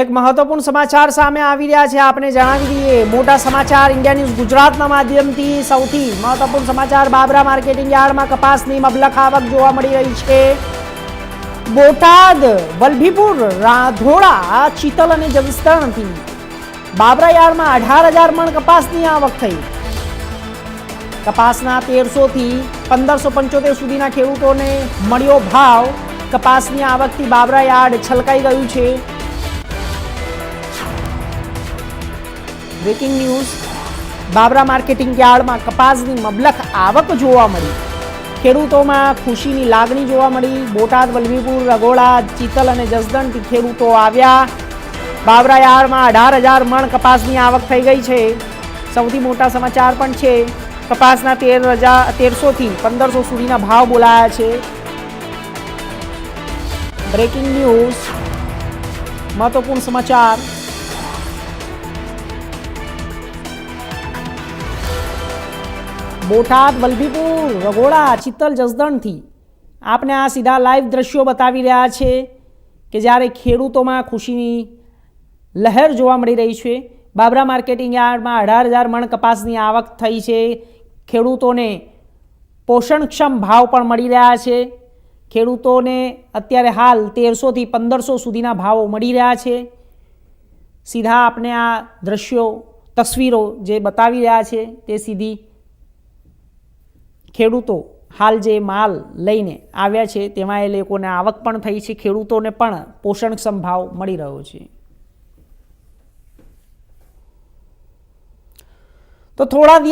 એક મહત્વપૂર્ણ સમાચાર સામે આવી રહ્યા છે. આપણે જણાવી દઈએ, મોટા સમાચાર ઇન્ડિયા ન્યૂઝ ગુજરાતના માધ્યમથી સૌથી મહત્વપૂર્ણ સમાચાર બાબરા માર્કેટિંગ યાર્ડમાં કપાસની મબલખ આવક જોવા મળી રહી છે. બોટાદ, વલભીપુર રાધોડા ચિતલ અને જગસ્તરણથી બાબરા યાર્ડમાં અઢાર હજાર મણ કપાસની આવક થઈ. કપાસના તેરસોથી પંદરસો પંચોતેર સુધીના ખેડૂતોને મળ્યો ભાવ. કપાસની આવકથી બાબરા યાર્ડ છલકાઈ ગયું છે. બ્રેકિંગ ન્યૂઝ બાબરા માર્કેટિંગ યાર્ડમાં કપાસની મબલખ આવક જોવા મળી. ખેડૂતોમાં ખુશીની લાગણી જોવા મળી. બોટાદ, વલભીપુર, રગોડા, ચિતલ અને જસદણથી ખેડૂતો આવ્યા. બાબરા યાર્ડમાં અઢાર હજાર મણ કપાસની આવક થઈ ગઈ છે. સૌથી મોટા સમાચાર પણ છે. કપાસના તેર હજાર તેરસોથી પંદરસો સુધીના ભાવ બોલાયા છે. બ્રેકિંગ ન્યૂઝ મહત્વપૂર્ણ સમાચાર. બોટાદ, વલભીપુર, રગોડા, ચિત્તલ, જસદણથી આપને આ સીધા લાઈવ દ્રશ્યો બતાવી રહ્યા છે કે જ્યારે ખેડૂતોમાં ખુશીની લહેર જોવા મળી રહી છે, બાબરા માર્કેટિંગ યાર્ડમાં અઢાર હજાર મણ કપાસની આવક થઈ છે, ખેડૂતોને પોષણક્ષમ ભાવ પણ મળી રહ્યા છે, ખેડૂતોને અત્યારે હાલ તેરસોથી પંદરસો સુધીના ભાવો મળી રહ્યા છે. સીધા આપણે આ દ્રશ્યો, તસવીરો જે બતાવી રહ્યા છે, તે સીધી ખેડૂતો હાલ જે માલ લઈને આવ્યા છે, તેમાં એ લોકોને આવક પણ થઈ છે, ખેડૂતોને પણ પોષણક્ષમ ભાવ મળી રહ્યો છે. તો થોડા દિવસ